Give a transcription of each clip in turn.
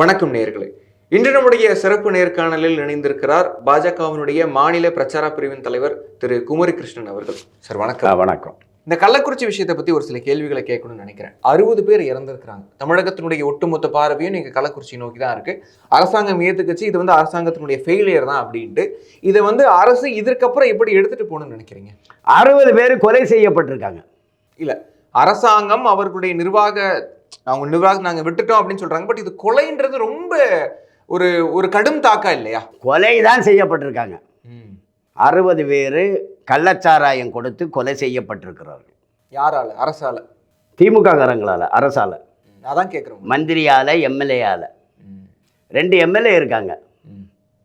வணக்கம் நேயர்களே இன்று நம்முடைய சிறப்பு நேர்காணலில் இணைந்திருக்கிறார் பாஜகவினுடைய மாநில பிரச்சார பிரிவின் தலைவர் திரு குமரி கிருஷ்ணன் அவர்கள். சார் வணக்கம். வணக்கம். இந்த கள்ளக்குறிச்சி விஷயத்தை பத்தி ஒரு சில கேள்விகளை கேட்கணும்னு நினைக்கிறேன். அறுபது பேர் இறந்திருக்கிறாங்க. தமிழகத்தினுடைய ஒட்டுமொத்த பார்வையும் நீங்க கள்ளக்குறிச்சி நோக்கி தான் இருக்கு. அரசாங்கம் ஏத்துக்குச்சு இது வந்து அரசாங்கத்தினுடைய ஃபெயிலியர் தான் அப்படின்ட்டு. இதை வந்து அரசு இதற்கப்புறம் எப்படி எடுத்துட்டு போகணும்னு நினைக்கிறீங்க? அறுபது பேர் கொலை செய்யப்பட்டிருக்காங்க. இல்ல அரசாங்கம் அவர்களுடைய நிர்வாக அவங்க நிர்வாகம் நாங்க விட்டுட்டோம் அப்படின்னு சொல்றாங்க. பட் இது கொலைன்றது ரொம்ப ஒரு ஒரு கடும் தாக்கா இல்லையா? கொலை தான் செய்யப்பட்டிருக்காங்க அறுபது பேர் கள்ளச்சாராயம் கொடுத்து கொலை செய்யப்பட்டிருக்கிறார்கள். யாரால? அரசால. திமுக காரங்களால் அரசால அதான் கேட்குறோம் மந்திரியால் எம்எல்ஏயால். ரெண்டு எம்எல்ஏ இருக்காங்க.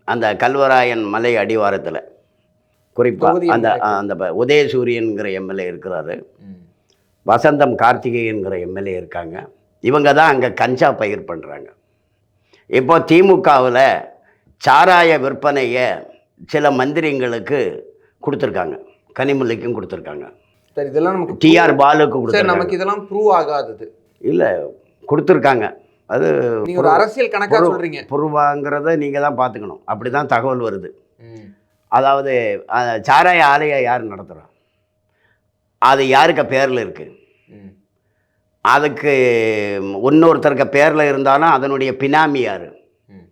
அந்த கல்வராயன் மலை அடிவாரத்தில். குறிப்பாக அந்த. அந்த உதயசூரியன்கிற எம்எல்ஏ இருக்கிறாரு. வசந்தம் கார்த்திகேயன்கிற எம்எல்ஏ இருக்காங்க. இவங்க தான் அங்கே கஞ்சா பயிர் பண்ணுறாங்க இப்போ திமுகவில் சாராய விற்பனையை சில மந்திரிங்களுக்கு கொடுத்துருக்காங்க. கனிமொழிக்கும் கொடுத்துருக்காங்க. சரி இதெல்லாம் நமக்கு டிஆர் பாலுக்கு கொடுத்துருக்காங்க. நமக்கு இதெல்லாம் ப்ரூவ் ஆகாதது. இல்லை கொடுத்துருக்காங்க. அது ஒரு அரசியல் கணக்கா பொரு- சொல்றீங்க. புருவாங்கிறத நீங்கள் தான் பார்த்துக்கணும். அப்படி தான் தகவல் வருது. அதாவது சாராய ஆலையை யார் நடத்துகிறா அது யாருக்கு பேரில் இருக்குது. அதுக்கு இன்னொருத்தருக்கு பேரில் இருந்தாலும் அதனுடைய பினாமி யார்? ம்.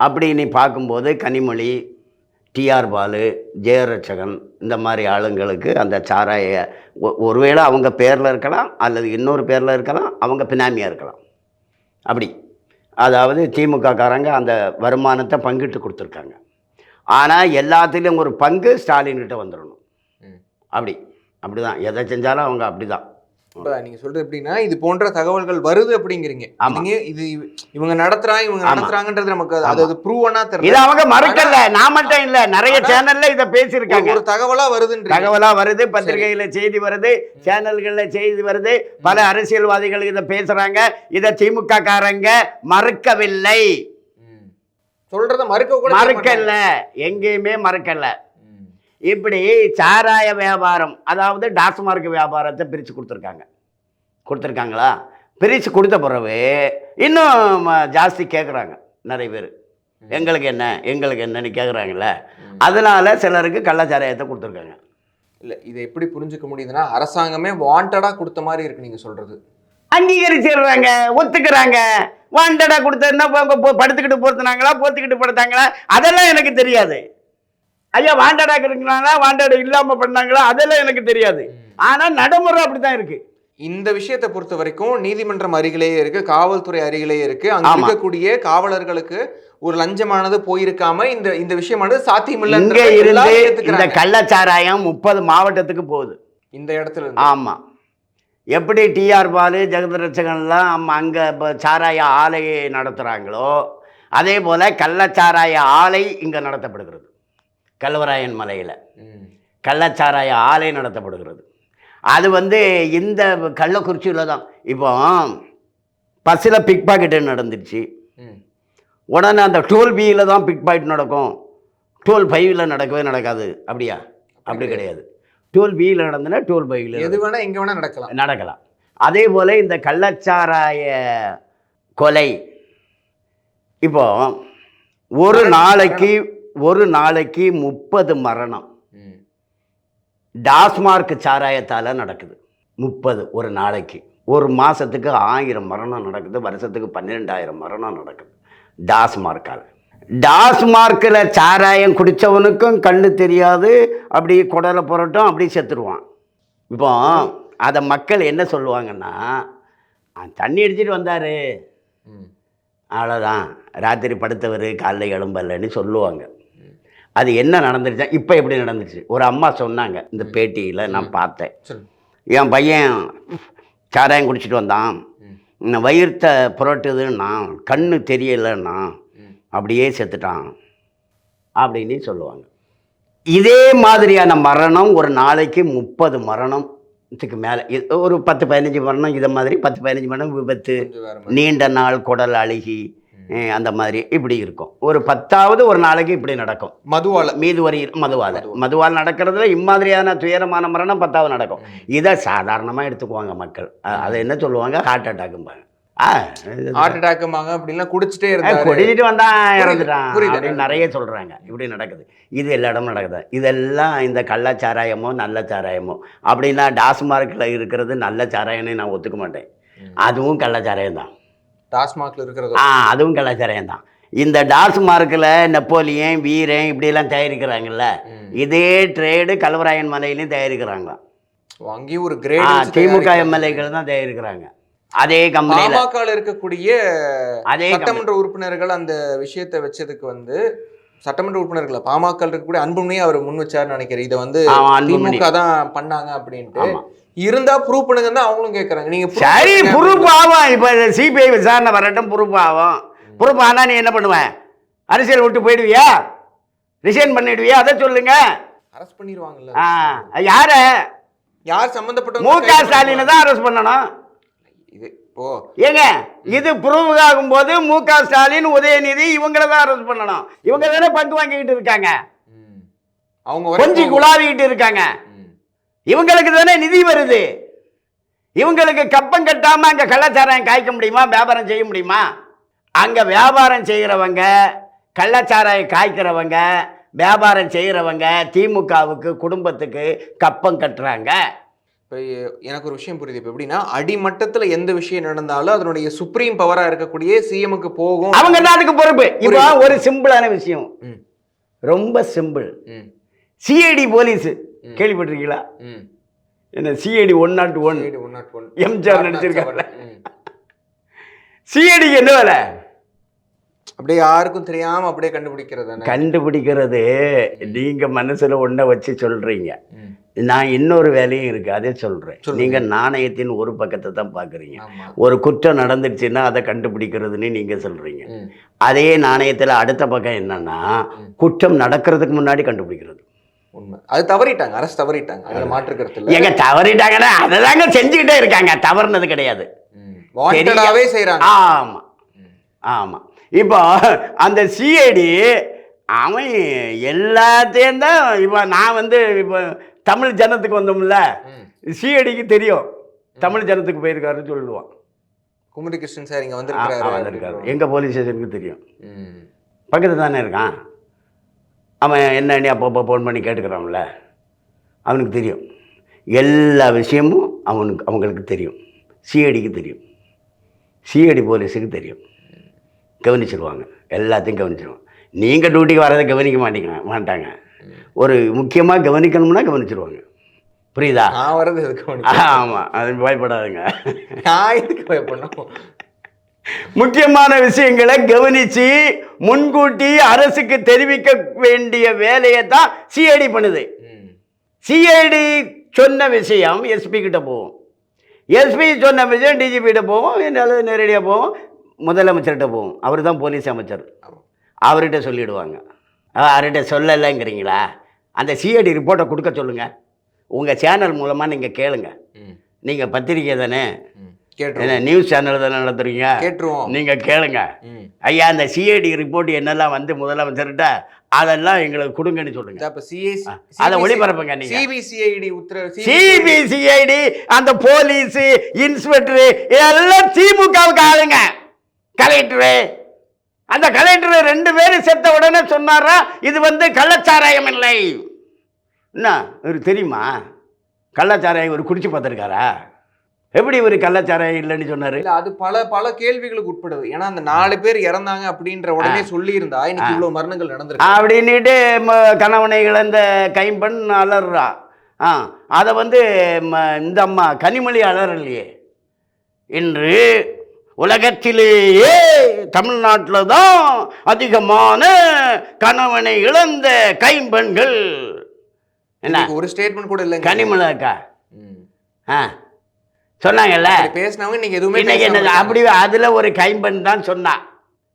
அப்படி நீ பார்க்கும்போது கனிமொழி டிஆர் பாலு ஜெயரட்சகன் இந்த மாதிரி ஆளுங்களுக்கு அந்த சாராய ஒருவேளை அவங்க பேரில் இருக்கலாம் அல்லது இன்னொரு பேரில் இருக்கலாம் அவங்க பினாமியாக இருக்கலாம். அப்படி. அதாவது திமுக காரங்க அந்த வருமானத்தை பங்கிட்டு கொடுத்துருக்காங்க. ஆனால் எல்லாத்துலேயும் ஒரு பங்கு ஸ்டாலின்கிட்ட வந்துடணும். அப்படி அப்படி. தான் எதை செஞ்சாலும் அவங்க அப்படி தான் இப்ப நீங்க சொல்றது எப்படின்னா இது போன்ற தகவல்கள் வருது அப்படிங்கிறீங்க. நீங்க இது இது- இவங்க நடத்துறாங்க இவங்க. நடத்துறாங்கன்றது நமக்கு அது-. அது ப்ரூவனா இதை தெரியல. அவங்க மறுக்கல. நான் மட்டும் இல்ல நிறைய சேனல்ல இத பேசியிருக்காங்க. ஒரு தகவலா வருதுன்ற தகவலா வருது பத்திரிகையில செய்தி வருது சேனல்கள்ல செய்தி வருது. பல அரசியல்வாதிகள் இதை பேசுறாங்க. இத திமுக காரங்க மறுக்கவில்லை சொல்றத மறுக்க கூட மறுக்கல எங்கேயுமே மறுக்கல. இப்படி சாராய வியாபாரம் அதாவது டாஸ்மார்க் வியாபாரத்தை பிரித்து கொடுத்துருக்காங்க. கொடுத்துருக்காங்களா? பிரித்து கொடுத்த பிறகு இன்னும் ஜாஸ்தி கேட்குறாங்க நிறைய பேர். எங்களுக்கு என்ன எங்களுக்கு என்னன்னு கேட்குறாங்கல்ல. அதனால சிலருக்கு கள்ளச்சாராயத்தை கொடுத்துருக்காங்க. இல்ல இதை எப்படி புரிஞ்சுக்க முடியுதுன்னா அரசாங்கமே வாண்டடா கொடுத்த மாதிரி இருக்கு நீங்க சொல்றது. அங்கீகரிச்சிடுறாங்க ஒத்துக்கிறாங்க. வாண்டடா கொடுத்தா படுத்துக்கிட்டு பொறுத்துனாங்களா போத்துக்கிட்டு படுத்தாங்களா? அதெல்லாம் எனக்கு தெரியாது. ஐயா வாண்டடா இருக்கிறாங்களா வாண்டடா இல்லாம பண்ணாங்களா அதெல்லாம் எனக்கு தெரியாது. ஆனா நடைமுறை அப்படித்தான் இருக்கு. இந்த விஷயத்தை பொறுத்த வரைக்கும் நீதிமன்றம் அருகிலேயே இருக்கு காவல்துறை அருகிலேயே இருக்கு. அங்க. இருக்கக்கூடிய காவலர்களுக்கு ஒரு லஞ்சமானது போயிருக்காம இந்த இந்த விஷயமானது சாத்தியமில்லை இங்க இருந்து இந்த கள்ளச்சாராயம் முப்பது மாவட்டத்துக்கு போகுது. இந்த இடத்துல. ஆமா. எப்படி டிஆர் பாலு ஜெகதரட்சகன்லாம் அம்மா அங்கே இப்போ சாராய ஆலையை நடத்துகிறாங்களோ அதே போல் கள்ளச்சாராய ஆலை இங்கே நடத்தப்படுகிறது. கல்வராயன் மலையில். கள்ளச்சாராய ஆலை நடத்தப்படுகிறது. அது வந்து இந்த கள்ளக்குறிச்சியில் தான். இப்போ பஸ்ஸில் பிக் பாக்கெட்டு நடந்துருச்சு ம். உடனே அந்த டோல் பியில் தான் பிக் பாக்கெட் நடக்கும். டோல் ஃபைவ்ல நடக்கவே நடக்காது. அப்படியா? அப்படி கிடையாது. டோல் பியில் நடந்துன்னா டோல் ஃபைவ்ல எது வேணா எங்க வேணா நடக்கலாம். நடக்கலாம். அதே போல் இந்த கள்ளச்சாராய கொலை. இப்போ ஒரு நாளைக்கு ஒரு நாளைக்கு முப்பது மரணம். டாஸ்மார்க் சாராயத்தால் நடக்குது. முப்பது ஒரு நாளைக்கு. ஒரு மாதத்துக்கு ஆயிரம் மரணம் நடக்குது. வருஷத்துக்கு பன்னிரெண்டாயிரம் மரணம் நடக்குது. டாஸ்மார்க்கால் டாஸ்மார்க்கில் சாராயம் குடித்தவனுக்கும் கண்ணு தெரியாது. அப்படி குடலை புரட்டும் அப்படி செத்துருவான். இப்போ அதை மக்கள் என்ன சொல்லுவாங்கன்னா "ஆ, தண்ணி அடிச்சிட்டு வந்தார். அவ்வளோதான் ராத்திரி படுத்தவர் காலைல எழும்பலன்னு சொல்லுவாங்க. அது என்ன நடந்துருச்சா இப்போ எப்படி நடந்துச்சு ஒரு அம்மா சொன்னாங்க இந்த பேட்டியில் நான் பார்த்தேன். என் பையன் சாராயம் குடிச்சிட்டு வந்தான். வயிற்ற புரட்டுதுன்னா கண்ணு தெரியலைன்னா. அப்படியே செத்துட்டான் அப்படின்னு சொல்லுவாங்க. இதே மாதிரியான மரணம் ஒரு நாளைக்கு முப்பது மரணத்துக்கு மேலே ஒரு பத்து பதினஞ்சு மரணம் இதை மாதிரி பத்து பதினஞ்சு மரணம் விபத்து. நீண்ட நாள் குடல் அழுகி அந்த மாதிரி இப்படி இருக்கும். ஒரு பத்தாவது ஒரு நாளைக்கு இப்படி நடக்கும். மதுவால. மீது வரி மதுவால். மதுவால. நடக்கிறதுல இம்மாதிரியான துயரமான மரணம் பத்தாவது நடக்கும். இதை சாதாரணமாக எடுத்துக்குவாங்க மக்கள். அதை என்ன சொல்லுவாங்க? ஹார்ட் அட்டாக்கும்பாங்க ஹார்ட் அட்டாக்குமாங்க அப்படின்லாம் குடிச்சிட்டே ஆ, இருந்தாரு. குடிச்சிட்டு புரியுது, இறந்துட்டான். அப்படின்னு நிறைய சொல்றாங்க. இப்படி நடக்குது. இது எல்லா இடமும் நடக்குது. இதெல்லாம் இந்த கள்ளச்சாராயமோ நல்ல சாராயமோ. அப்படின்னா டாஸ்மார்க்கில் இருக்கிறது நல்ல சாராயம்னு நான் ஒத்துக்க மாட்டேன். அதுவும் கள்ளச்சாராயம் தான் டாஸ்மாக்ல இருக்கிறது. ஆ அதுவும் கள்ளச்சாராயம் தான். இந்த டாஸ்மார்க்கில் நெப்போலியன் வீரன் இப்படியெல்லாம் தயாரிக்கிறாங்கல்ல. இதே ட்ரேடு கல்வராயன் மலையிலையும் தயாரிக்கிறாங்களாம். அங்கேயும் ஒரு கிரேட் திமுக எம்எல்ஏக்கள் தான் தயாரிக்கிறாங்க. அதே பாமக இருக்கக்கூடிய அதே. சட்டமன்ற உறுப்பினர்கள் அந்த விஷயத்தை வச்சதுக்கு வந்து சட்டமன்ற உறுப்பினர்கள் பாமக இருக்கக்கூடிய அன்புமணியை அவர் முன் வச்சாருன்னு நினைக்கிறேன். இதை வந்து. திமுக தான் பண்ணாங்க அப்படின்ட்டு. இருந்தா ப்ரூவ் பண்ணுங்க தான் அவங்களும் கேக்குறாங்க. நீங்க சரி ப்ரூஃப் ஆகும். இப்போ சிபிஐ விசாரணை வரட்டும் ப்ரூஃப் ஆகும். ப்ரூஃப் ஆனால் நீ என்ன பண்ணுவ? அரசியல் விட்டு போயிடுவியா? ரிசைன் பண்ணிடுவியா? அதை சொல்லுங்க. அரெஸ்ட் பண்ணிடுவாங்கல்ல ஆ யார? யார் சம்பந்தப்பட்ட மு க ஸ்டாலினை தான் அரெஸ்ட் பண்ணணும். இது ஏங்க இது ப்ரூஃப் ஆகும்போது மு க. ஸ்டாலின் உதயநிதி இவங்கள தான் அரெஸ்ட் பண்ணணும். இவங்க தானே பங்கு வாங்கிக்கிட்டு இருக்காங்க. அவங்க வரைக்கும் கொஞ்சி குழாவிக்கிட்டு இருக்காங்க. இவங்களுக்கு தானே நிதி வருது. இவங்களுக்கு கப்பம் கட்டாம அங்க கள்ளச்சாராயம் காய்க்க முடியுமா? வியாபாரம் செய்ய முடியுமா? அங்க வியாபாரம் செய்கிறவங்க கள்ளச்சாராயம் காய்க்கிறவங்க வியாபாரம் செய்கிறவங்க திமுகவுக்கு குடும்பத்துக்கு கப்பம் கட்டுறாங்க. இப்ப எனக்கு ஒரு விஷயம் புரியுது. இப்ப எப்படின்னா அடிமட்டத்துல எந்த விஷயம் நடந்தாலும் அதனுடைய சுப்ரீம் பவரா இருக்கக்கூடிய சிஎம்க்கு போகும். அவங்க தான் அதுக்கு பொறுப்பு. இப்போ ஒரு சிம்பிளான விஷயம். ரொம்ப சிம்பிள் சிஐடி போலீஸ் கேள்விப்பட்டிருக்கீங்களா. என்ன சிஐடி ஒன் நாட் ஒன் ஏடு 101. எம்ஜிஆர் நடிச்சிருக்காருல்ல. ம். சிஐடிக்கு என்ன வேலை? அப்படியே யாருக்கும் தெரியாம அப்படியே கண்டுபிடிக்கிறது கண்டுபிடிக்கிறது. நீங்க மனசுல ஒன்றை வச்சு சொல்றீங்க. நான் இன்னொரு வேலையும் இருக்கு அதே சொல்றேன். சொல்லுங்க. நீங்க நாணயத்தின் ஒரு பக்கத்தை தான் பாக்குறீங்க ஆமா. ஒரு குற்றம் நடந்துருச்சுன்னா அதை கண்டுபிடிக்கிறதுன்னு நீங்க சொல்றீங்க. ம், அதே நாணயத்துல அடுத்த பக்கம் என்னன்னா. குற்றம் நடக்கிறதுக்கு முன்னாடி கண்டுபிடிக்கிறது. உண்மை. அது தவறிட்டாங்க அரசு தவறிட்டாங்க. அதுல மாற்று கருத்து இல்ல எங்க தவறிட்டாங்கன்னா அதை தாங்க செஞ்சுக்கிட்டே இருக்காங்க. தவறுனது கிடையாது. வாண்டடாவே செய்யறாங்க ஆமா. ஆமா. இப்போ அந்த சிஐடி அவன் எல்லாத்தையும் தான் இப்போ நான் வந்து இப்போ தமிழ் ஜனத்துக்கு வந்தோம்ல சிஐடிக்கு தெரியும். தமிழ் ஜனத்துக்கு போயிருக்காருன்னு சொல்லுவான். குமரி கிருஷ்ணன் சார் இங்க அவன் வந்திருக்காரு. எங்கள் போலீஸ் ஸ்டேஷனுக்கு தெரியும். ம், பக்கத்தில் தானே இருக்கான்? அவன் என்னன்னு அப்பப்போ ஃபோன் பண்ணி கேட்டுக்கிறான்ல அவனுக்கு தெரியும். எல்லா விஷயமும் அவனுக்கு அவங்களுக்கு தெரியும். சிஐடிக்கு தெரியும். சிஐடி போலீஸுக்கு தெரியும். கவனிச்சிருவாங்க. எல்லாத்தையும் கவனிச்சிருவாங்க. நீங்கள் டியூட்டிக்கு வரதை கவனிக்க மாட்டீங்க மாட்டாங்க. ஒரு முக்கியமாக கவனிக்கணும்னா கவனிச்சிருவாங்க. புரியுதா? நான் வர்றது எதுக்கு ஆமாம் அது பயப்படாதுங்க. நான் எதுக்கு பயப்படணும்? முக்கியமான விஷயங்களை கவனிச்சு முன்கூட்டி அரசுக்கு தெரிவிக்க வேண்டிய வேலையை தான் சிஐடி பண்ணுது. சிஐடி சொன்ன விஷயம் எஸ்பி கிட்ட போகும். எஸ்பி சொன்ன விஷயம் டிஜிபி கிட்ட போகும் அல்லது நேரடியாக போகும். முதலமைச்சர்கிட்ட போகும். அவர் தான் போலீஸ் அமைச்சர். அவர்கிட்ட சொல்லிடுவாங்க. அஹ் அவர்கிட்ட சொல்லலைங்கிறீங்களா? அந்த சிஐடி ரிப்போர்ட்டை கொடுக்க சொல்லுங்கள் உங்கள் சேனல் மூலமாக நீங்கள் கேளுங்க. நீங்கள் பத்திரிக்கை தானே. என்ன நியூஸ் சேனல் தானே நடத்துறீங்க? கேட்டுருவோம். நீங்கள் கேளுங்க. ஐயா அந்த சிஐடி ரிப்போர்ட் என்னெல்லாம் வந்து முதலமைச்சர்கிட்ட அதெல்லாம் எங்களுக்கு கொடுங்கன்னு சொல்லுங்க. இப்ப CAC அதை ஒளிபரப்புங்க நீங்க. சிபிசிஐடி உத்தரவு சிபிசிஐடி அந்த போலீஸ் இன்ஸ்பெக்டர் எல்லாம் திமுகவுக்கு ஆளுங்க. கலெக்டரு. அந்த கலெக்டர் ரெண்டு பேரும் செத்த உடனே சொன்னாரா இது வந்து கள்ளச்சாராயம் இல்லை. என்ன இவருக்கு தெரியுமா? கள்ளச்சாராயம் இவர் குடிச்சு பார்த்துருக்காரா? எப்படி இவர் கள்ளச்சாராயம் இல்லைன்னு சொன்னாரு? அது பல பல கேள்விகளுக்கு உட்படுது. ஏன்னா அந்த நாலு பேர் இறந்தாங்க அப்படின்ற உடனே சொல்லி இருந்தா இன்னைக்கு இவ்வளவு மரணங்கள் நடந்திருக்கு. அப்படின்னுட்டு ம- கணவனை இழந்த கைம்பெண் அலறா. ஆ அதை வந்து இந்த அம்மா கனிமொழி அலறலையே. இன்று உலகத்திலேயே தமிழ்நாட்டில் தான் அதிகமான கணவனை இழந்த கைம்பெண்கள். என்ன? ஒரு ஸ்டேட்மெண்ட் கூட அக்கா. ம். ஆ. சொன்னாங்கல்ல? பேசினவங்க இன்னைக்கு எதுவுமே இன்னைக்கு என்ன. அப்படி அதில் ஒரு கைம்பெண் தான் சொன்னான்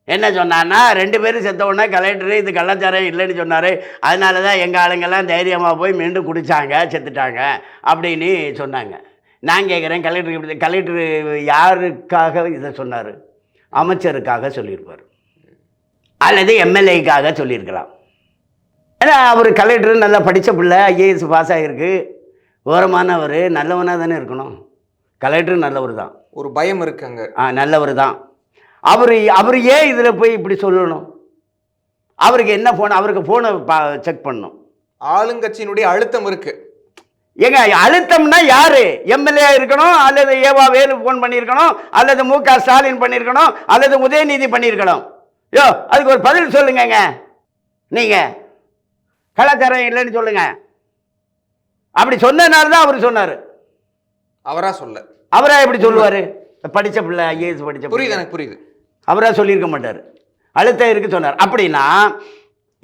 என்ன சொன்னான்னா ரெண்டு பேரும் செத்த உடனே கலெக்டர் இது கள்ளச்சாரம் இல்லைன்னு சொன்னார். அதனால தான் எங்கள் ஆளுங்கெல்லாம் தைரியமாக போய் மீண்டும் குடித்தாங்க செத்துட்டாங்க அப்படின்னு சொன்னாங்க. நான் கேட்குறேன் கலெக்டர் இப்படி கலெக்டர் யாருக்காக இதை சொன்னார்? அமைச்சருக்காக சொல்லியிருப்பார். அல்லது எம்எல்ஏக்காக சொல்லியிருக்கலாம். ஏன்னா அவர் கலெக்டர் நல்லா படித்த பிள்ளை ஐஏஎஸ் பாஸ் ஆகிருக்கு ஓரமானவர் நல்லவனாக தானே இருக்கணும். கலெக்டர் நல்லவர் தான். ஒரு பயம் இருக்கு அங்க ஆ நல்லவர் தான். அவர் அவர் ஏன் இதில் போய் இப்படி சொல்லணும்? அவருக்கு என்ன ஃபோன் அவருக்கு ஃபோனை செக் பண்ணணும். ஆளுங்கட்சியினுடைய அழுத்தம் இருக்கு. ஏங்க அழுத்தம்னா யாரு? எம்எல்ஏ இருக்கணும் அல்லது ஏவா வேலு ஃபோன் பண்ணியிருக்கணும் அல்லது மு க ஸ்டாலின் பண்ணியிருக்கணும் அல்லது உதயநிதி பண்ணியிருக்கணும். யோ அதுக்கு ஒரு பதில் சொல்லுங்கங்க. நீங்க. கலாச்சாரம் இல்லைன்னு சொல்லுங்க. அப்படி சொன்னனால தான் அவர் சொன்னார். அவரா சொல்ல. அவரா எப்படி சொல்லுவார்? படித்த பிள்ளை ஐஏஎஸ் படித்த புரியுது எனக்கு புரியுது. அவரா சொல்லியிருக்க மாட்டார். அழுத்தம் இருக்கு சொன்னார். அப்படின்னா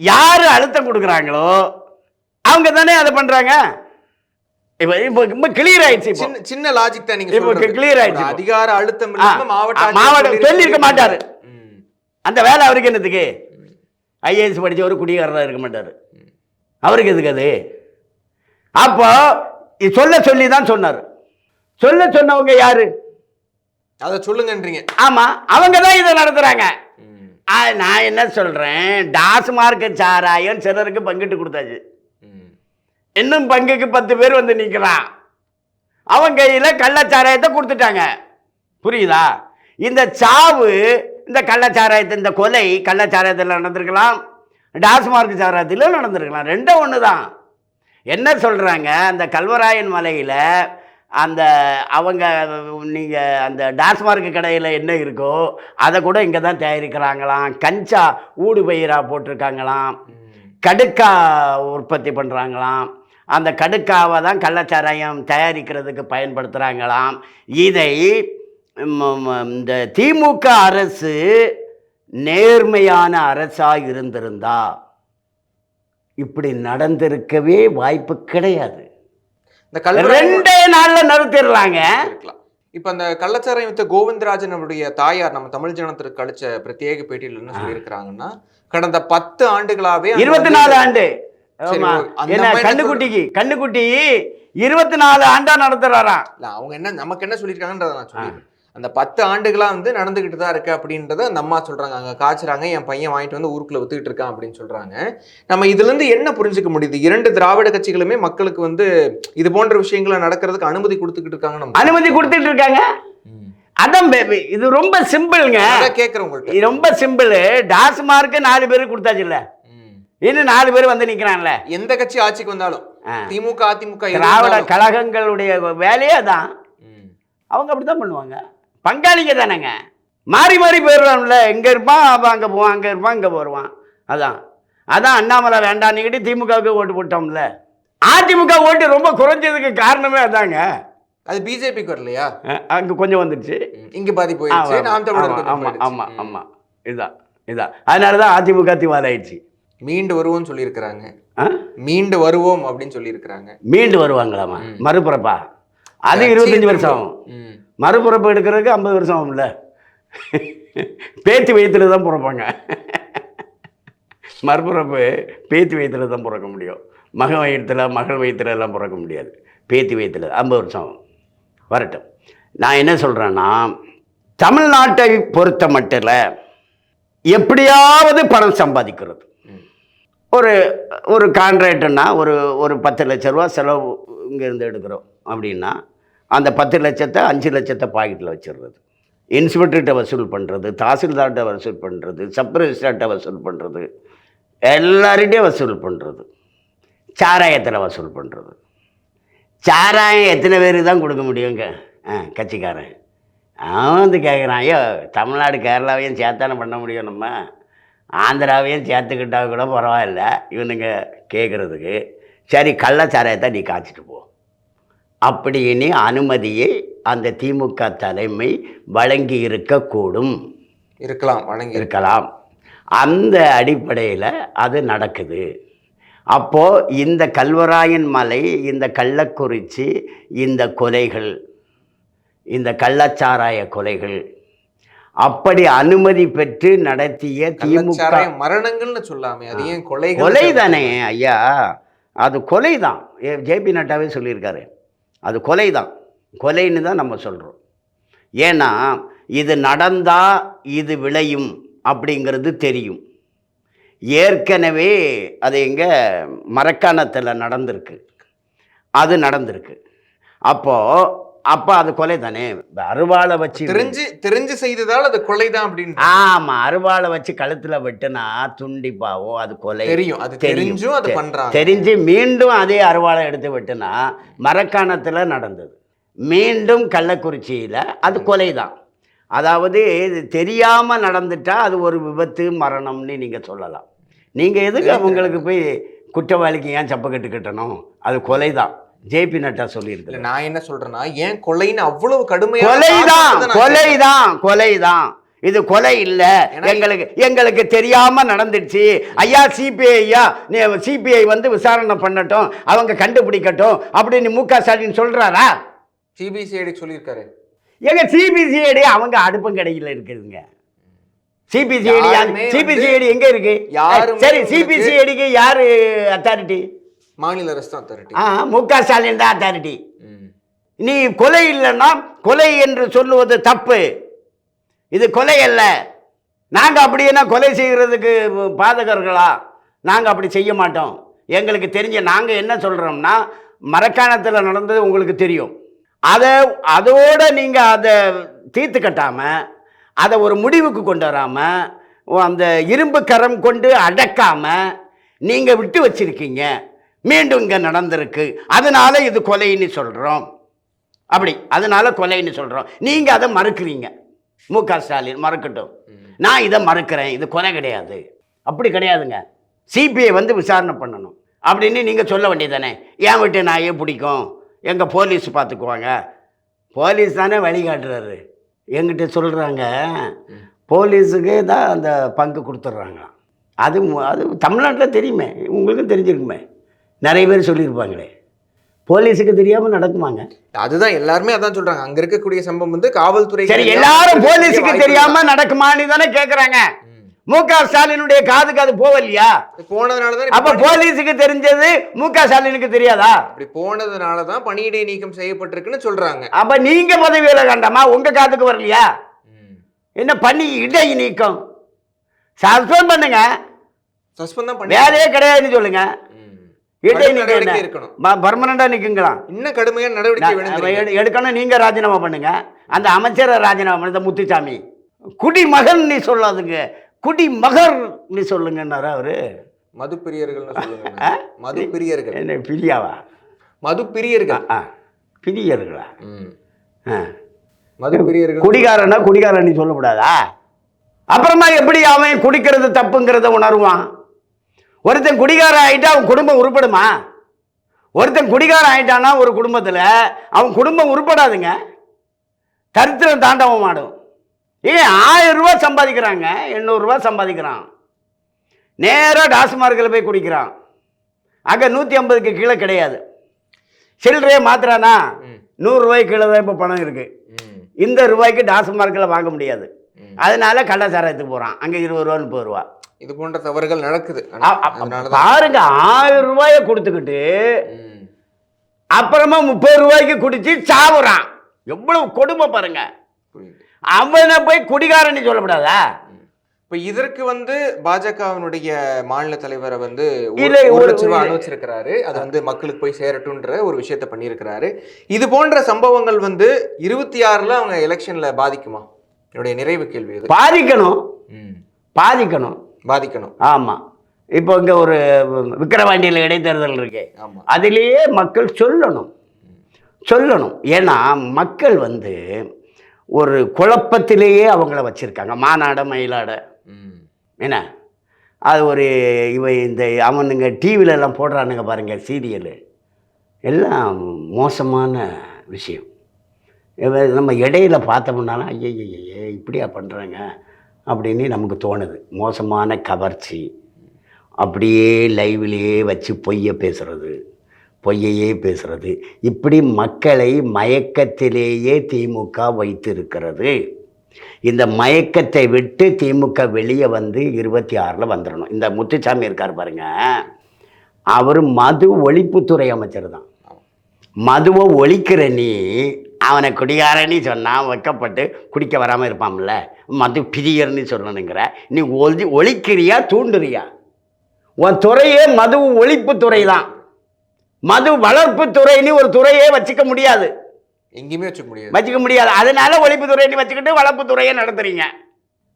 யார் அழுத்தம் கொடுக்குறாங்களோ அவங்க தானே அதை பண்றாங்க. இப்போ இப்போ ரொம்ப கிளியர் ஆயிடுச்சு சின்ன சின்ன லாஜிக் தான் நீங்க இப்போ clear ஆயிடுச்சு ஒரு. அதிகார அழுத்தம் மாவட்ட ஆ, ஆட்சியர் மாவட்ட சொல்லியிருக்க சொல்லியிருக்க மாட்டாரு. அந்த வேலை அவருக்கு என்னத்துக்கு? ஐஏஎஸ் படிச்சவர் குடிகாரராக இருக்க மாட்டார். அவருக்கு எதுக்கு அது? அப்போ சொல்ல சொல்லி தான் சொன்னார். சொல்ல சொன்னவங்க யாரு? அத சொல்லுங்கன்றீங்க. ஆமா அவங்க தான் இதை. ஆ, நான் என்ன சொல்றேன்? டாஸ்மார்க் சாராயம் சிலருக்கு பங்கிட்டு கொடுத்தாச்சு. இன்னும் பங்குக்கு பத்து பேர் வந்து நிற்கிறான் அவன் கையில் கள்ளச்சாராயத்தை கொடுத்துட்டாங்க. புரியுதா? இந்த சாவு இந்த கள்ளச்சாராயத்தை இந்த கொலை கள்ளச்சாராயத்தில் நடந்திருக்கலாம். டாஸ்மார்க் சாராயத்தில் நடந்திருக்கலாம். ரெண்டும் ஒன்று தான் என்ன சொல்கிறாங்க அந்த கல்வராயன் மலையில் அந்த அவங்க நீங்கள் அந்த டாஸ்மார்க் கடையில் என்ன இருக்கோ அதை கூட இங்கே தான் தயாரிக்கிறாங்களாம். கஞ்சா ஊடு பயிராக போட்டிருக்காங்களாம். கடுக்கா உற்பத்தி பண்ணுறாங்களாம் அந்த கடுக்காவை தான் கள்ளச்சாராயம் தயாரிக்கிறதுக்கு பயன்படுத்துகிறாங்களாம் இதை இந்த திமுக அரசு நேர்மையான அரசாக இருந்திருந்தா இப்படி நடந்திருக்கவே வாய்ப்பு கிடையாது. இந்த ரெண்டே நாளில் நிறுத்திடலாங்க இருக்கலாம். இப்ப அந்த கள்ளச்சாராயம் வித்த கோவிந்தராஜன் அவருடைய தாயார் நம்ம தமிழ் ஜனத்திற்கு அளிச்ச பிரத்யேக பேட்டியில் என்ன சொல்லியிருக்கிறாங்கன்னா கடந்த பத்து ஆண்டுகளாவே இருபத்தி நாலு ஆண்டு. என்ன கண்ணுக்குட்டிக்கு? கண்ணுக்குட்டி இருபத்தி நாலு ஆண்டா நடத்துறாராம் இல்ல அவங்க என்ன நமக்கு என்ன சொல்லியிருக்காங்கன்றத நான் சொல்லிடுறேன். அந்த பத்து ஆண்டுகளா வந்து நடந்துகிட்டு தான் இருக்கு அப்படின்றத அந்த அம்மா சொல்றாங்க. அங்க காய்ச்சறாங்க என் பையன் வாங்கிட்டு வந்து ஊருக்குள்ள வித்துக்கிட்டு இருக்கான் அப்படின்னு சொல்றாங்க. நம்ம இதுல இருந்து என்ன புரிஞ்சுக்க முடியுது? இரண்டு திராவிட கட்சிகளுமே மக்களுக்கு வந்து இது போன்ற விஷயங்களை நடக்கிறதுக்கு அனுமதி கொடுத்துக்கிட்டு இருக்காங்க நம்ம அனுமதி கொடுத்துட்டு இருக்காங்க. அதான் பேபி இது ரொம்ப சிம்பிள்ங்க. இது ரொம்ப சிம்பிள். டாஸ்மார்க்கு நாலு பேர் கொடுத்தாச்சுல்ல? ம். இன்னும் நாலு பேர் வந்து நிக்கிறான்ல. எந்த கட்சி ஆட்சிக்கு வந்தாலும். திமுக அதிமுக திராவிட. கழகங்களுடைய வேலையே அதான். ம். அவங்க அப்படித்தான் பண்ணுவாங்க. பங்காளிங்க தானேங்க. மாறி மாறி போயிடுறான்ல. இங்கே இருப்பான் அவன் அங்கே போவான் அங்கே இருப்பான் இங்கே போடுவான் அதான். அதான் அண்ணாமலை வேண்டான்னுக்கிட்டு திமுகவுக்கு ஓட்டு போட்டோம்ல. அதிமுக ஓட்டு ரொம்ப குறைஞ்சதுக்கு காரணமே அதாங்க. அது பிஜேபிக்கு வரலையா? அங்கே கொஞ்சம் வந்துடுச்சு. இங்க பாதி போயிடுச்சு. ஆமா, நாம் தமிழர் ஆமா, கொஞ்சம் ஆமா போயிடுச்சு. ஆமா ம். ஆமா. இதுதான் இதுதான் அதனால தான் அதிமுக திவாலாயிடுச்சு. மீண்டு வருவோம்னு சொல்லியிருக்கிறாங்க. மீண்டு வருவோம் அப்படின்னு சொல்லியிருக்கிறாங்க. மீண்டு வருவாங்களாமா. மறுபிறப்பா? அது இருபத்தஞ்சு வருஷம் ஆகும். மறுபிறப்பு எடுக்கிறதுக்கு ஐம்பது வருஷம் ஆகும்ல. பேத்தி வயிற்றுல தான் பிறப்பாங்க. மறுபிறப்பு பேத்தி வயிற்றுல தான் பிறக்க முடியும். மகன் வயிற்றுல மகள் வயிற்றுல எல்லாம் பிறக்க முடியாது. பேத்தி வயிற்றுல ஐம்பது வருஷம் ஆகும். வரட்டும். நான் என்ன சொல்கிறேன்னா தமிழ்நாட்டை பொறுத்த மட்டில் எப்படியாவது பணம் சம்பாதிக்கிறது. ஒரு ஒரு கான்ட்ராக்டுன்னா ஒரு ஒரு பத்து லட்ச ரூபா செலவு இங்கேருந்து எடுக்கிறோம் அப்படின்னா அந்த பத்து லட்சத்தை அஞ்சு லட்சத்தை பாக்கெட்டில் வச்சிடுறது. இன்ஸ்பெக்டர்கிட்ட வசூல் பண்ணுறது தாசில்தார்கிட்ட வசூல் பண்ணுறது சப் வசூல் பண்ணுறது எல்லார்கிட்டையும் வசூல் பண்ணுறது சாராயத்தில் வசூல் பண்ணுறது சாராயம் எத்தனை பேருக்கு தான் கொடுக்க முடியுங்க? ஆ கட்சிக்காரன். அவன் வந்து கேட்குறான் ஐயோ தமிழ்நாடு கேரளாவையும் சேர்த்தானே பண்ண முடியும் நம்ம? ஆந்திராவையும் சேர்த்துக்கிட்டா கூட பரவாயில்ல. இவனுங்க கேட்குறதுக்கு சரி கள்ளச்சாராயத்தை நீ காய்ச்சிட்டு போ. அப்படின்னு அனுமதியை அந்த திமுக தலைமை வழங்கி இருக்கக்கூடும். இருக்கலாம் வணங்கி இருக்கலாம். அந்த அடிப்படையில் அது நடக்குது. அப்போது இந்த கல்வராயன் மலை இந்த கள்ளக்குறிச்சி இந்த கொலைகள் இந்த கள்ளச்சாராய கொலைகள் அப்படி அனுமதி பெற்று நடத்திய திமுக மரணங்கள்னு சொல்லாமே அது ஏன் கொலை கொலை தானே ஐயா. அது கொலை தான். ஜேபி நட்டாவே சொல்லியிருக்காரு. அது கொலை தான். கொலைன்னு தான் நம்ம சொல்கிறோம் ஏன்னா இது நடந்தால் இது விளையும் அப்படிங்கிறது தெரியும். ஏற்கனவே அது எங்கே மரக்காணத்தில் நடந்திருக்கு. அது நடந்திருக்கு. அப்போது அப்ப அது கொலை தானே அருவாளை வச்சு தெரிஞ்சு தெரிஞ்சு செய்ததால் அது கொலைதான் அப்படின்னு ஆமா அருவாளை வச்சு கழுத்துல வெட்டுனா துண்டிப்பாவோ அது கொலை. தெரியும் அது. தெரிஞ்சும் அது பண்றாங்க. தெரிஞ்சு மீண்டும் அதே அருவாளை எடுத்து வெட்டுனா மரக்காணத்துல நடந்தது. மீண்டும் கள்ளக்குறிச்சியில அது கொலை தான் அதாவது இது தெரியாம நடந்துட்டா அது ஒரு விபத்து மரணம்னு நீங்க சொல்லலாம். நீங்க எதுக்கு அவங்களுக்கு போய் குற்றவாளிக்கு ஏன் சப்பக்கட்டு கட்டணும்? அது கொலை தான் ஜேபி நட்டா சொல்லியிருக்கு நான் என்ன சொல்றேன்னா ஏன் கொலைன்னு அவ்வளவு கடுமையா கொலைதான் கொலைதான் கொலைதான். இது கொலை இல்ல. எங்களுக்கு எங்களுக்கு தெரியாம நடந்துடுச்சு. ஐயா சிபிஐ ஐயா சிபிஐ வந்து விசாரணை பண்ணட்டும் அவங்க கண்டுபிடிக்கட்டும் அப்படின்னு மு க ஸ்டாலின் சொல்றாரா? சிபிசிஐடி சொல்லியிருக்காரு. எங்க சிபிசிஐடி அவங்க அடுப்பங்கடையில் இருக்குதுங்க. சிபிசிஐடி சிபிசிஐடி எங்க இருக்கு? சரி சிபிசிஐடிக்கு யாரு அத்தாரிட்டி மாநில அரசு தான் அத்தாரிட்டி ஆ மு க ஸ்டாலின் தான் அத்தாரிட்டி நீ கொலை இல்லைன்னா கொலை என்று சொல்லுவது தப்பு. இது கொலை அல்ல. நாங்கள் அப்படின்னா கொலை செய்கிறதுக்கு பாதகர்களா? நாங்கள் அப்படி செய்ய மாட்டோம். எங்களுக்கு தெரிஞ்ச நாங்கள் என்ன சொல்கிறோம்னா மரக்காணத்தில் நடந்தது உங்களுக்கு தெரியும். அதை அதோட நீங்கள் அதை தீர்த்து கட்டாமல் அதை ஒரு முடிவுக்கு கொண்டு வராமல் அந்த இரும்பு கரம் கொண்டு அடக்காமல் நீங்கள் விட்டு வச்சிருக்கீங்க. மீண்டும் இங்கே நடந்திருக்கு. அதனால் இது கொலைன்னு சொல்கிறோம் அப்படி. அதனால் கொலைன்னு சொல்கிறோம் நீங்கள் அதை மறுக்கிறீங்க. மு க ஸ்டாலின் மறுக்கட்டும். நான் இதை மறுக்கிறேன். இது கொலை கிடையாது. அப்படி கிடையாதுங்க. சிபிஐ வந்து விசாரணை பண்ணணும். அப்படின்னு நீங்கள் சொல்ல வேண்டியதானே ஏன் விட்டு நாயே பிடிக்கும். எங்கள் போலீஸ் பார்த்துக்குவாங்க. போலீஸ் தானே வழிகாட்டுறாரு எங்கிட்ட சொல்கிறாங்க போலீஸுக்கு தான் அந்த பங்கு கொடுத்துட்றாங்க அது அது தமிழ்நாட்டில் தெரியுமே. உங்களுக்கும் தெரிஞ்சிருக்குமே. நிறைய பேர் சொல்லியிருப்பாங்களே. போலீஸுக்கு தெரியாமல் நடக்குமாங்க? அதுதான் எல்லாருமே அதான் சொல்றாங்க. அங்க இருக்கக்கூடிய சம்பவம் வந்து காவல்துறை சரி எல்லாரும் போலீஸுக்கு தெரியாம நடக்குமான்னு தானே கேக்குறாங்க. மு. க ஸ்டாலினுடைய காதுக்கு அது போகலையா? போனதுனாலதான் அப்ப போலீஸுக்கு தெரிஞ்சது மு க ஸ்டாலினுக்கு தெரியாதா? அப்படி போனதுனாலதான் பணியிடை நீக்கம் செய்யப்பட்டிருக்குன்னு சொல்றாங்க. அப்ப நீங்க பதவியில கண்டாமா உங்க காதுக்கு வரலையா? என்ன பண்ணி இடை நீக்கம்? சஸ்பெண்ட் பண்ணுங்க. சஸ்பெண்ட் தான் வேலையே கிடையாதுன்னு சொல்லுங்க. ம். இடை கடும் நீக்கம் நடவடிக்கை என்ன இருக்கணும் பர்மனண்டா நிக்குங்களா? இன்னும் கடுமையான நடவடிக்கை எடுக்கணும் நீங்க ராஜினாமா பண்ணுங்க. அந்த அமைச்சரை ராஜினாமா பண்ண முத்துசாமி குடிமகன் நீ சொல்லாதுங்க. குடிமகர் நீ சொல்லுங்கன்னாரு அவரு. மது பிரியர்கள்னு சொல்லுங்க. மது பிரியர்கள் என்ன பிரியாவா? மது பிரியர்கள்? பிரியர்களா. மது பிரியர்கள் குடிகாரனா குடிகாரன் நீ சொல்லக்கூடாதா? அப்புறமா எப்படி அவன் குடிக்கிறது தப்புங்கிறத உணருவான்? ஒருத்தன் குடிகாரன் ஆயிட்டா அவன் குடும்பம் உருப்படுமா? ஒருத்தன் குடிகாரன் ஆயிட்டானா ஒரு குடும்பத்தில் அவன் குடும்பம் உருப்படாதுங்க. தரித்திரம் தாண்டவம் ஆடும். ஏன் ஆயிரம் ரூபாய் சம்பாதிக்கிறாங்க? எண்ணூறுரூவா சம்பாதிக்கிறான். நேராக டாஸ்மார்க்கில் போய் குடிக்கிறான். அங்கே நூற்றி ஐம்பதுக்கு கீழே கிடையாது. சில்லறையை மாத்துறானா? ம். நூறுரூவாய்க்கு கீழே தான் இப்போ பணம் இருக்குது. இந்த ரூபாய்க்கு டாஸ்மார்க்கில் வாங்க முடியாது. அதனால கள்ள சாராயத்துக்கு போகிறான் அங்கே இருபது ரூபா முப்பது ரூபா இது போன்ற தவறுகள் நடக்குது. பாருங்க ஆயிரம் ரூபாயை கொடுத்துக்கிட்டு. அப்புறமா முப்பது ரூபாய்க்கு குடிச்சு சாவுறான். எவ்வளவு கொடுமை பாருங்க. அவனை போய் குடிகாரன்னு சொல்லக்கூடாதா? இப்ப இதற்கு வந்து பாஜகவினுடைய மாநில தலைவரை வந்து ஒரு- இல்ல, ஒரு ஒரு- லட்ச ரூபாய் இல்ல. அனுவச்சிருக்கிறாரு அது வந்து மக்களுக்கு போய் சேரட்டும்ன்ற ஒரு விஷயத்த பண்ணியிருக்கிறாரு. இது போன்ற சம்பவங்கள் வந்து இருபத்தி ஆறுல அவங்க எலெக்ஷன்ல பாதிக்குமா? என்னுடைய நிறைவு கேள்வி பாதிக்கணும். பாதிக்கணும். பாதிக்கணும். ஆமாம் இப்போ இங்கே ஒரு விக்கிரவாண்டியில் இடைத்தேர்தல் இருக்கு. அதிலேயே மக்கள் சொல்லணும். சொல்லணும். ஏன்னா மக்கள் வந்து ஒரு குழப்பத்திலேயே அவங்கள வச்சுருக்காங்க. மாநாட மயிலாட. என்ன? அது ஒரு இவ இந்த அவனுங்க டிவில எல்லாம் போடுறானுங்க பாருங்க சீரியலு. எல்லாம் மோசமான விஷயம். நம்ம இடையில பார்த்தோம்னாலும் ஐயய்யே இப்படியா பண்ணுறாங்க அப்படின்னு நமக்கு தோணுது. மோசமான கவர்ச்சி. அப்படியே லைவ்லேயே வச்சு பொய்யை பேசுகிறது பொய்யையே பேசுகிறது இப்படி மக்களை மயக்கத்திலேயே திமுக வைத்திருக்கிறது. இந்த மயக்கத்தை விட்டு திமுக வெளியே வந்து இருபத்தி ஆறில் வந்துடணும் இந்த முத்துச்சாமி இருக்கார் பாருங்க. அவர் மது ஒழிப்புத்துறை அமைச்சர் தான். மதுவை ஒழிக்கிற நீ அவனை குடிகாரன்னு சொன்னால் வைக்கப்பட்டு குடிக்க வராமல் இருப்பான்ல. மது பிரியர்னு சொல்லணுங்கிற. நீ ஒளி ஒழிக்கிறியா தூண்டுறியா? உன் துறையே மது ஒழிப்பு துறை தான் மது வளர்ப்பு துறைன்னு ஒரு துறையே வச்சுக்க முடியாது. எங்கேயுமே வச்சுக்க முடியாது. வச்சுக்க முடியாது. அதனால ஒழிப்புத்துறைன்னு வச்சுக்கிட்டு வளர்ப்புத்துறையை நடத்துறீங்க.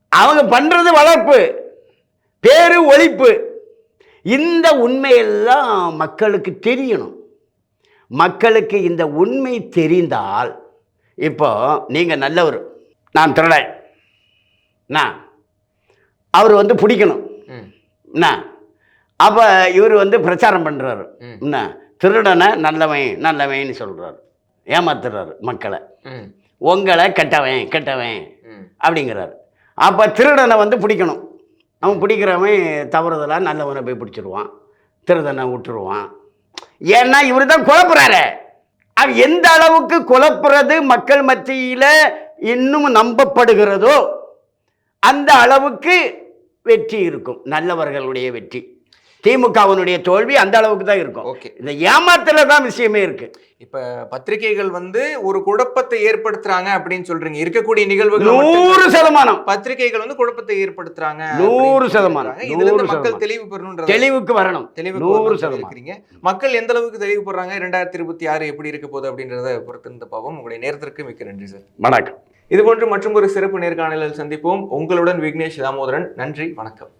அவங்க பண்றது வளர்ப்பு பேரு ஒழிப்பு. இந்த உண்மையெல்லாம் மக்களுக்கு தெரியணும். மக்களுக்கு இந்த உண்மை தெரிந்தால் இப்போ நீங்கள் நல்லவர் நான் திருடன். நான் அவர் வந்து பிடிக்கணும். என்ன அப்போ இவர் வந்து பிரச்சாரம் பண்ணுறாரு. என்ன திருடனை நல்லவன் நல்லவன்னு சொல்கிறாரு ஏமாத்துறாரு மக்களை. உங்களை கெட்டவன் கெட்டவன் அப்படிங்கிறாரு. அப்போ திருடனை வந்து பிடிக்கணும். அவன் பிடிக்கிறவன் தவறுதலாக நல்லவனை போய் பிடிச்சிருவான். திருடனை விட்டுருவான். ஏன்னா இவர் தான் குழப்புறாரு. அவன் எந்த அளவுக்கு குழப்புறது மக்கள் மத்தியில் இன்னும் நம்பப்படுகிறதோ அந்த அளவுக்கு வெற்றி இருக்கும். நல்லவர்களுடைய வெற்றி. திமுகவினுடைய தோல்வி அந்த அளவுக்கு தான் இருக்கும். ஓகே. இந்த ஏமாத்துல தான் விஷயமே இருக்கு. இப்ப பத்திரிகைகள் வந்து ஒரு குழப்பத்தை ஏற்படுத்துறாங்க அப்படின்னு சொல்றீங்க. இருக்கக்கூடிய நிகழ்வுகள் நூறு சதமானம். பத்திரிகைகள் வந்து குழப்பத்தை ஏற்படுத்துறாங்க நூறு சதமானம். இதுல இருந்து மக்கள். தெளிவு பெறணும்ன்றது தெளிவுக்கு வரணும். தெளிவு நூறு சதமானம். மக்கள் எந்த அளவுக்கு தெளிவு போடுறாங்க இரண்டாயிரத்தி இருபத்தி ஆறு எப்படி இருக்க போகுது அப்படின்றத பொறுத்திருந்த பாவம். உங்களுடைய நேரத்திற்கு மிக்க நன்றி சார். வணக்கம். இதுபோன்று மற்றும் ஒரு சிறப்பு நேர்காணலில் சந்திப்போம். உங்களுடன் விக்னேஷ் தாமோதரன். நன்றி வணக்கம்.